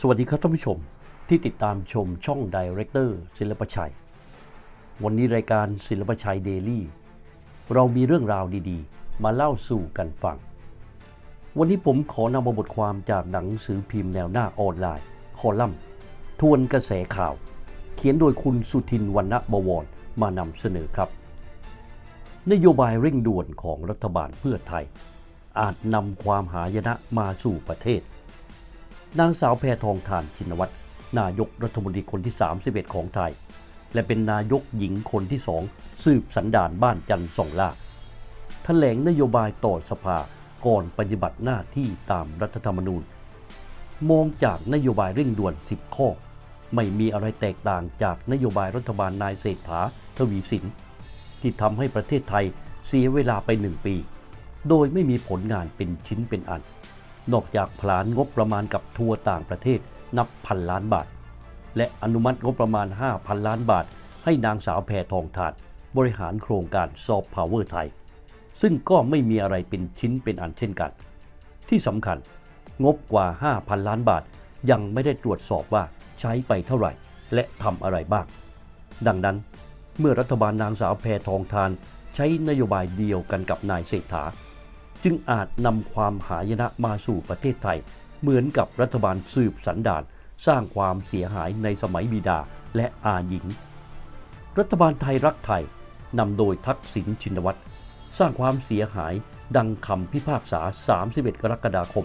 สวัสดีครับท่านผู้ชมที่ติดตามชมช่องดีเรคเตอร์ศิลปชัย วันนี้รายการศิลปชัยเดลี่เรามีเรื่องราวดีๆ มาเล่าสู่กันฟัง วันนี้ผมขอนำมาบทความจากหนังสือพิมพ์แนวหน้าออนไลน์ คอลัมน์ ทวนกระแสข่าว เขียนโดยคุณสุทินวรรณบวรมานำเสนอครับ นโยบายเร่งด่วนของรัฐบาลเพื่อไทย อาจนำความหายนะมาสู่ประเทศ นางสาวแพทองทานชินวัตรนายกรัฐมนตรีคนที่ 31 ของไทย และเป็นนายกหญิงคนที่สองสืบสันดานบ้านจันทร์สองล่าแถลงนโยบายต่อสภาก่อนปฏิบัติหน้าที่ตามรัฐธรรมนูญ มองจากนโยบายเร่งด่วน 10 ข้อ ไม่มีอะไรแตกต่างจากนโยบายรัฐบาลนายเศรษฐาทวีสิน ที่ทำให้ประเทศไทยเสียเวลาไปหนึ่งปี โดยไม่มีผลงานเป็นชิ้นเป็นอัน นอกจากผลานงบประมาณกับทัวร์ต่างประเทศนับพันล้านบาท และอนุมัติงบประมาณ 5,000 ล้านบาท ให้นางสาวแพทองทานบริหารโครงการซอฟต์พาวเวอร์ไทย ซึ่งก็ไม่มีอะไรเป็นชิ้นเป็นอันเช่นกัน ที่สำคัญงบกว่า 5,000 ล้านบาท ยังไม่ได้ตรวจสอบว่าใช้ไปเท่าไหร่ และทำอะไรบ้าง ดังนั้น เมื่อรัฐบาลนางสาวแพทองทานใช้นโยบายเดียวกันกับนายเศรษฐา จึงอาจนำความหายนะมาสู่ประเทศไทย เหมือนกับรัฐบาลสืบสันดานสร้างความเสียหายในสมัยบิดาและอาหญิง รัฐบาลไทยรักไทยนำโดยทักษิณชินวัตรสร้างความเสียหายดังคำพิพากษา 31 กรกฎาคม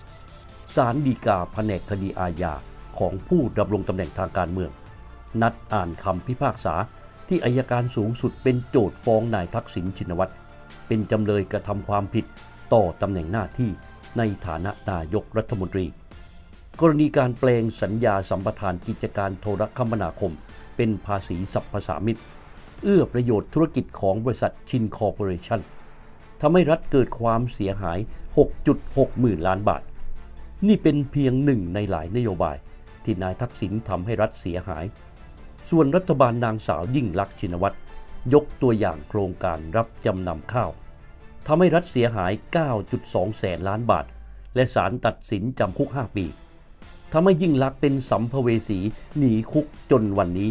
63 ศาลฎีกาแผนกคดีอาญาของผู้ดำรงตำแหน่งทางการเมือง นัดอ่านคำพิพากษาที่อายการสูงสุดเป็นโจทย์ฟ้องนายทักษิณชินวัตร เป็นจำเลยกระทำความผิดต่อตำแหน่งหน้าที่ในฐานะนายกรัฐมนตรี กรณีการแปลงสัญญาสัมปทานกิจการโทรคมนาคม เป็นภาษีสรรพสามิตเอื้อประโยชน์ธุรกิจของบริษัทชินคอร์ปอเรชั่นทำให้รัฐเกิดความเสียหาย 6.6 หมื่นล้านบาท นี่เป็นเพียงหนึ่งในหลายนโยบาย ที่นายทักษิณทำให้รัฐเสียหาย ส่วนรัฐบาลนางสาวยิ่งลักษณ์ชินวัตร ยกตัวอย่างโครงการรับจำนำข้าวทำให้รัฐเสียหาย 9.2 แสนล้านบาท และศาลตัดสินจำคุก 5 ปีทำให้ยิ่งลักษณ์เป็นสัมภเวสีหนีคุกจนวันนี้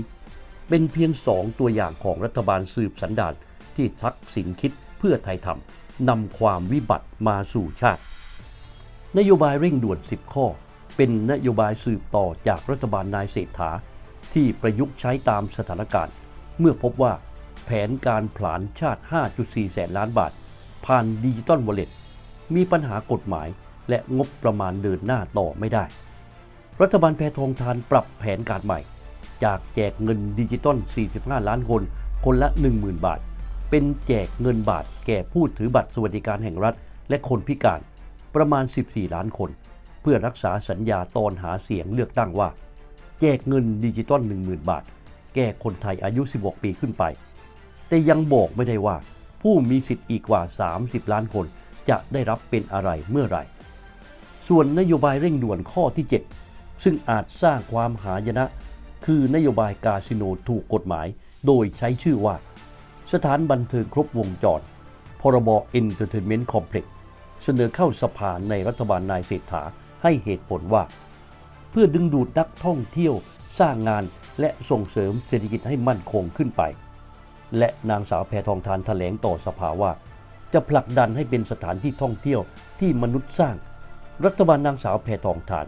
เป็นเพียงสองตัวอย่างของรัฐบาลสืบสันดานที่ทักษิณคิดเพื่อไทยทำนำความวิบัติมาสู่ชาติ นโยบายเร่งด่วน 10 ข้อ เป็นนโยบายสืบต่อจากรัฐบาลนายเศรษฐาที่ประยุกต์ใช้ตามสถานการณ์ เมื่อพบว่า แผนการผลานชาติ 5.4 แสนล้านบาท ผ่านดิจิตอลวอลเล็ตมีปัญหากฎหมายและงบประมาณเดินหน้าต่อไม่ได้ รัฐบาลแพทองทานปรับแผนการใหม่ จากแจกเงินดิจิตอล 45 ล้านคน คนละ 10,000 บาท เป็นแจกเงินบาทแก่ผู้ถือบัตรสวัสดิการแห่งรัฐ และคนพิการประมาณ 14 ล้านคน เพื่อรักษาสัญญาตอนหาเสียงเลือกตั้งว่า แจกเงินดิจิตอล 10,000 บาท แก่คนไทยอายุ 16 ปีขึ้นไป แต่ยังบอกไม่ได้ว่า ผู้มีสิทธิ์อีกกว่า 30 ล้านคน จะได้รับเป็นอะไรเมื่อไหร่ ส่วนนโยบายเร่งด่วนข้อที่ 7 ซึ่งอาจสร้างความหายนะ คือนโยบายคาสิโนถูกกฎหมาย โดยใช้ชื่อว่า สถานบันเทิงครบวงจร พรบ Entertainment Complex เสนอเข้าสภาในรัฐบาลนายเศรษฐาให้เหตุผลว่า เพื่อดึงดูดนักท่องเที่ยวสร้างงานและส่งเสริมเศรษฐกิจให้มั่นคงขึ้นไป และนางสาวแพทองทานแถลงต่อสภาว่า จะผลักดันให้เป็นสถานที่ท่องเที่ยวที่มนุษย์สร้าง รัฐบาลนางสาวแพทองทาน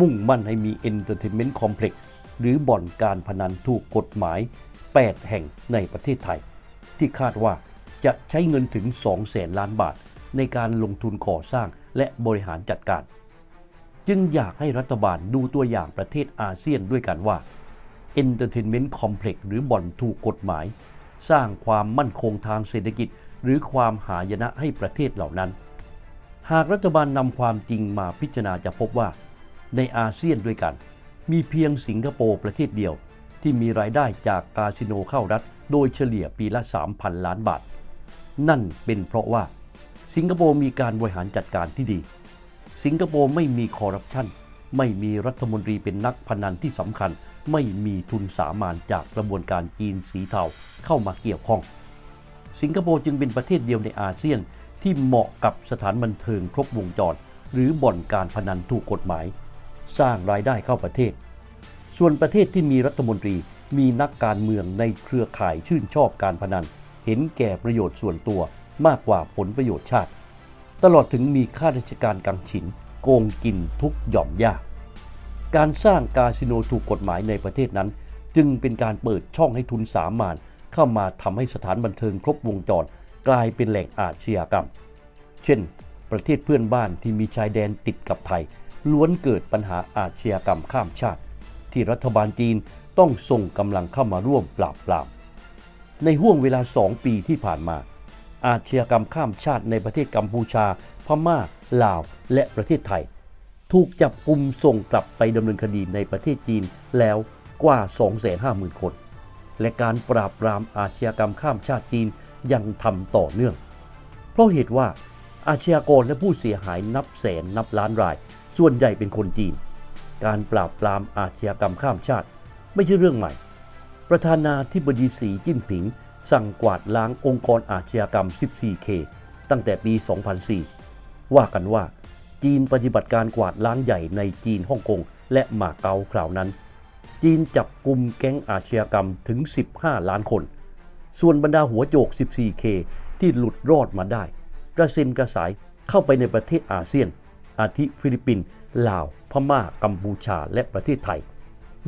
มุ่งมั่นให้มี Entertainment Complex หรือบ่อนการพนันถูกกฎหมาย 8 แห่งในประเทศไทย ที่คาดว่าจะใช้เงินถึง 2 แสนล้านบาท ในการลงทุนก่อสร้างและบริหารจัดการ จึงอยากให้รัฐบาลดูตัวอย่างประเทศอาเซียนด้วยกันว่า Entertainment Complex หรือบ่อนถูกกฎหมาย สร้างความมั่นคงทางเศรษฐกิจ หรือความหายนะให้ประเทศเหล่านั้น หากรัฐบาลนำความจริงมาพิจารณาจะพบว่า ในอาเซียนด้วยกัน มีเพียงสิงคโปร์ประเทศเดียว ที่มีรายได้จากคาสิโนเข้ารัฐ โดยเฉลี่ยปีละ 3,000 ล้านบาท นั่นเป็นเพราะว่า สิงคโปร์มีการบริหารจัดการที่ดี สิงคโปร์ไม่มีคอร์รัปชัน ไม่มีรัฐมนตรีเป็นนักพนันที่สำคัญ ไม่มีทุนสามานจากกระบวนการจีนสีเทาเข้ามาเกี่ยวข้อง สิงคโปร์จึงเป็นประเทศเดียวในอาเซียนที่เหมาะกับสถานบันเทิงครบวงจร หรือบ่อนการพนันถูกกฎหมาย สร้างรายได้เข้าประเทศ ส่วนประเทศที่มีรัฐมนตรีมีนักการเมืองในเครือข่ายชื่นชอบการพนัน เห็นแก่ประโยชน์ส่วนตัวมากกว่าผลประโยชน์ชาติ ตลอดถึงมีข้าราชการกังฉิน โกงกินทุกหย่อมย่าการสร้างคาสิโนถูกกฎหมายในประเทศนั้น จึงเป็นการเปิดช่องให้ทุนสามานเข้ามาทำให้สถานบันเทิงครบวงจรกลายเป็นแหล่งอาชญากรรม เช่น ประเทศเพื่อนบ้านที่มีชายแดนติดกับไทย ล้วนเกิดปัญหาอาชญากรรมข้ามชาติ ที่รัฐบาลจีนต้องส่งกำลังเข้ามาร่วมปราบปรามในห่วงเวลา 2 ปีที่ผ่านมา อาชญากรรมข้ามชาติในประเทศกัมพูชา พม่า ลาว และประเทศไทย ถูกจับกลุ่มส่งกลับไปดำเนินคดีในประเทศจีนแล้วกว่า 250,000 คน และการปราบปรามอาชญากรรมข้ามชาติจีนยังทำต่อเนื่อง เพราะเหตุว่าอาชญากรและผู้เสียหายนับแสนนับล้านราย ส่วนใหญ่เป็นคนจีน การปราบปรามอาชญากรรมข้ามชาติ ไม่ใช่เรื่องใหม่ ประธานาธิบดีสีจิ้นผิง สั่งกวาดล้างองค์กรอาชญากรรม 14K ตั้งแต่ปี 2004 ว่ากันว่า จีนปฏิบัติการกวาดล้างใหญ่ในจีนฮ่องกงและมาเก๊าคราวนั้น จีนจับกลุ่มแก๊งอาชญากรรมถึง 15 ล้านคน ส่วนบรรดาหัวโจก 14K ที่หลุดรอดมาได้ กระเซ็นกระสายเข้าไปในประเทศอาเซียน อาทิฟิลิปปินส์ลาว พม่า กัมพูชา และประเทศไทย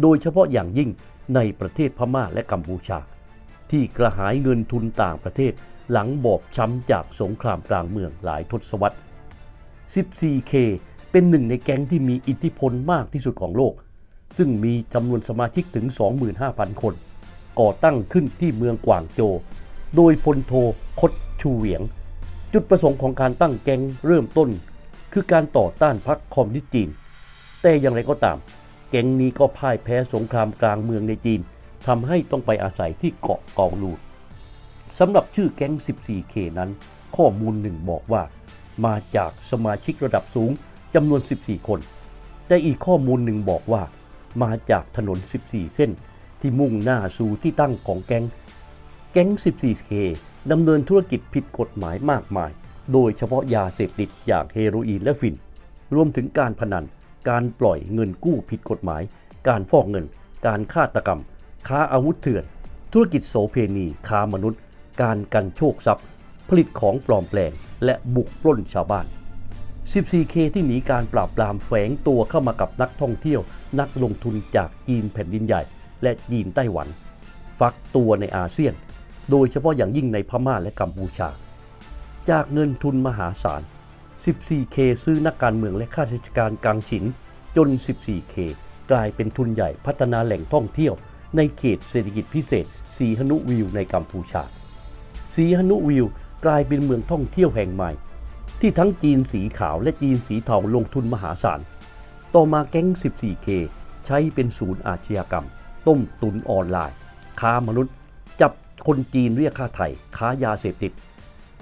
โดยเฉพาะอย่างยิ่งในประเทศพม่าและกัมพูชา ที่กระหายเงินทุนต่างประเทศ หลังบอบช้ำจากสงครามกลางเมืองหลายทศวรรษ 14K เป็นหนึ่งในแก๊งที่มีอิทธิพลมากที่สุดของโลก ซึ่งมีจำนวนสมาชิกถึง 25,000 คน ก่อตั้งขึ้นที่เมืองกวางโจวโดยพลโทคดชูเหวียง จุดประสงค์ของการตั้งแก๊งเริ่มต้น คือการต่อต้านพรรคคอมมิวนิสต์จีน แต่อย่างไรก็ตาม แก๊งนี้ก็พ่ายแพ้สงครามกลางเมืองในจีน ทำให้ต้องไปอาศัยที่เกาะกองลูดสำหรับชื่อแก๊ง 14K นั้น ข้อมูลหนึ่งบอกว่า มาจากสมาชิกระดับสูงจำนวน 14 คน แต่อีกข้อมูลหนึ่งบอกว่า มาจากถนน 14 เส้น ที่มุ่งหน้าสู่ที่ตั้งของแก๊ง แก๊ง 14K ดำเนินธุรกิจผิดกฎหมายมากมาย โดยเฉพาะยาเสพติดอย่างเฮโรอีนและฟิน รวมถึงการพนัน การปล่อยเงินกู้ผิดกฎหมาย การฟอกเงิน การฆาตกรรม ค้าอาวุธเถื่อน ธุรกิจโสเพณีค้ามนุษย์ การกันโชคทรัพย์ ผลิตของปลอมแปลง และบุกปล้นชาวบ้าน 14K ที่หนีการปราบปรามแฝงตัวเข้ามากับนักท่องเที่ยว นักลงทุนจากจีนแผ่นดินใหญ่ และจีนไต้หวัน ฟักตัวในอาเซียน โดยเฉพาะอย่างยิ่งในพม่าและกัมพูชา จากเงินทุนมหาศาล 14K ซื้อนักการเมืองและข้าราชการกังฉินจน 14K กลายเป็นทุนใหญ่พัฒนาแหล่งท่องเที่ยว ในเขตเศรษฐกิจพิเศษสีหนุวิวในกัมพูชา สีหนุวิวกลายเป็นเมืองท่องเที่ยวแห่งใหม่ ที่ทั้งจีนสีขาวและจีนสีเทาลงทุนมหาศาล ต่อมาแก๊ง 14K ใช้เป็นศูนย์อาชญากรรม ต้มตุนออนไลน์ ค้ามนุษย์ จับคนจีนเรียกค่าไถ่ค้ายาเสพติด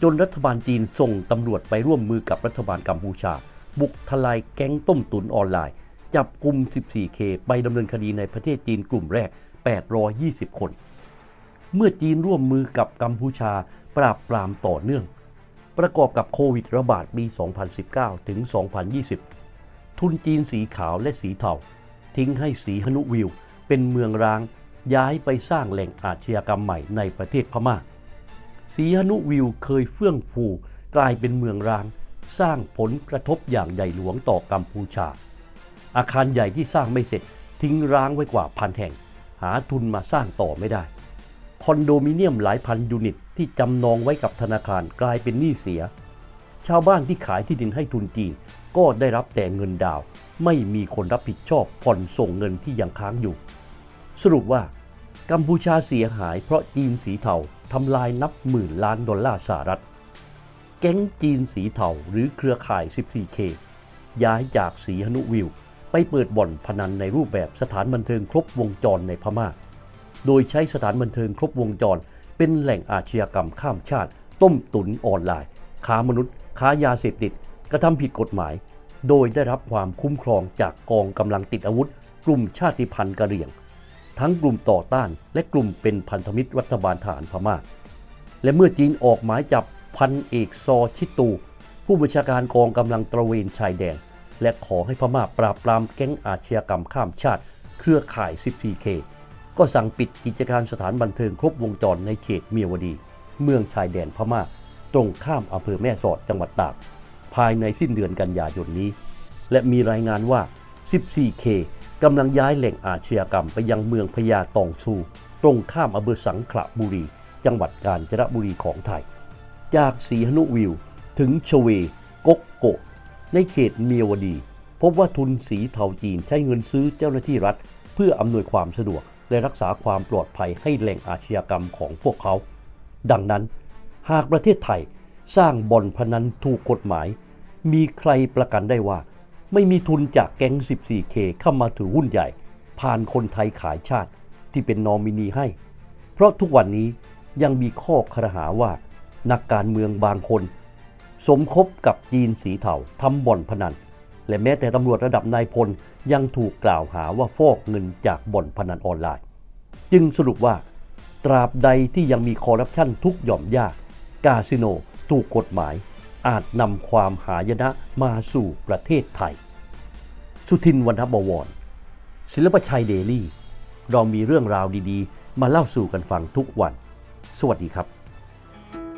จนรัฐบาลจีนส่งตำรวจไปร่วมมือกับรัฐบาลกัมพูชา บุกทลายแก๊งต้มตุนออนไลน์ จับกลุ่ม 14K ไปดำเนินคดีในประเทศจีนกลุ่มแรก 820 คน เมื่อจีนร่วมมือกับกัมพูชาปราบปรามต่อเนื่อง ประกอบกับโควิดระบาดปี 2019 ถึง 2020 ทุนจีนสีขาวและสีเทาทิ้งให้สีหนุวิว เป็นเมืองร้างย้ายไปสร้างแหล่งอาชญากรรมใหม่ในประเทศพม่า สีหนุวิวเคยเฟื่องฟูกลายเป็นเมืองร้าง สร้างผลกระทบอย่างใหญ่หลวงต่อกัมพูชา อาคารใหญ่ที่สร้างไม่เสร็จทิ้งร้างไว้กว่าพันแห่ง หาทุนมาสร้างต่อไม่ได้ คอนโดมิเนียมหลายพันยูนิตที่จำนองไว้กับธนาคารกลายเป็นหนี้เสีย ชาวบ้านที่ขายที่ดินให้ทุนจีน ก็ได้รับแต่เงินดาว ไม่มีคนรับผิดชอบผ่อนส่งเงินที่ยังค้างอยู่ สรุปว่า กัมพูชาเสียหายเพราะจีนสีเทาทำลายนับหมื่นล้านดอลลาร์สหรัฐ แก๊งจีนสีเทาหรือเครือข่าย 14K ย้ายจากสีหนุวิว ไปเปิดบ่อนพนันในรูปแบบสถานบันเทิงครบวงจรในพม่า โดยใช้สถานบันเทิงครบวงจร เป็นแหล่งอาชญากรรมข้ามชาติ ต้มตุนออนไลน์ ค้ามนุษย์ ค้ายาเสพติด กระทำผิดกฎหมาย โดยได้รับความคุ้มครองจากกองกำลังติดอาวุธ กลุ่มชาติพันธุ์กะเหรี่ยง ทั้งกลุ่มต่อต้านและกลุ่มเป็นพันธมิตรรัฐบาลทหารพม่า และเมื่อจีนออกหมายจับพันเอกซอชิตู ผู้บัญชาการกองกำลังตระเวนชายแดน และขอให้พม่าปราบปรามแก๊งอาชญากรรมข้ามชาติ เครือข่าย 14K ก็สั่งปิดกิจการสถานบันเทิงครบวงจรในเขตเมียวดี เมืองชายแดนพม่า ตรงข้ามอำเภอแม่สอดจังหวัดตาก ภายในสิ้นเดือนกันยายนนี้ และมีรายงานว่า 14K กำลังย้ายแหล่งอาชญากรรมไปยังเมืองพญาตองชู ตรงข้ามอำเภอสังขละบุรี จังหวัดกาญจนบุรีของไทย จากสีหนุวิว ถึงชเวกกโกะ ในเขตเมียวดี พบว่าทุนสีเทาจีนใช้เงินซื้อเจ้าหน้าที่รัฐ เพื่ออำนวยความสะดวก และรักษาความปลอดภัยให้แหล่งอาชญากรรมของพวกเขา ดังนั้น หากประเทศไทยสร้างบ่อนพนันถูกกฎหมาย มีใครประกันได้ว่า ไม่มีทุนจากแก๊ง 14K เข้ามาถือหุ้นใหญ่ ผ่านคนไทยขายชาติที่เป็นนอมินีให้ เพราะทุกวันนี้ยังมีข้อครหาว่านักการเมืองบางคน สมคบกับจีนสีเทาทำบ่อนพนัน และแม้แต่ตำรวจระดับนายพลยังถูกกล่าวหาว่าฟอกเงินจากบ่อนพนันออนไลน์ จึงสรุปว่า ตราบใดที่ยังมีคอร์รัปชันทุกหย่อมยากาสิโนถูกกฎหมาย อาจนำความหายนะมาสู่ประเทศไทย สุทินวรรณบวร ศิลปชัยเดลี่ เรามีเรื่องราวดีๆ มาเล่าสู่กันฟังทุกวัน สวัสดีครับ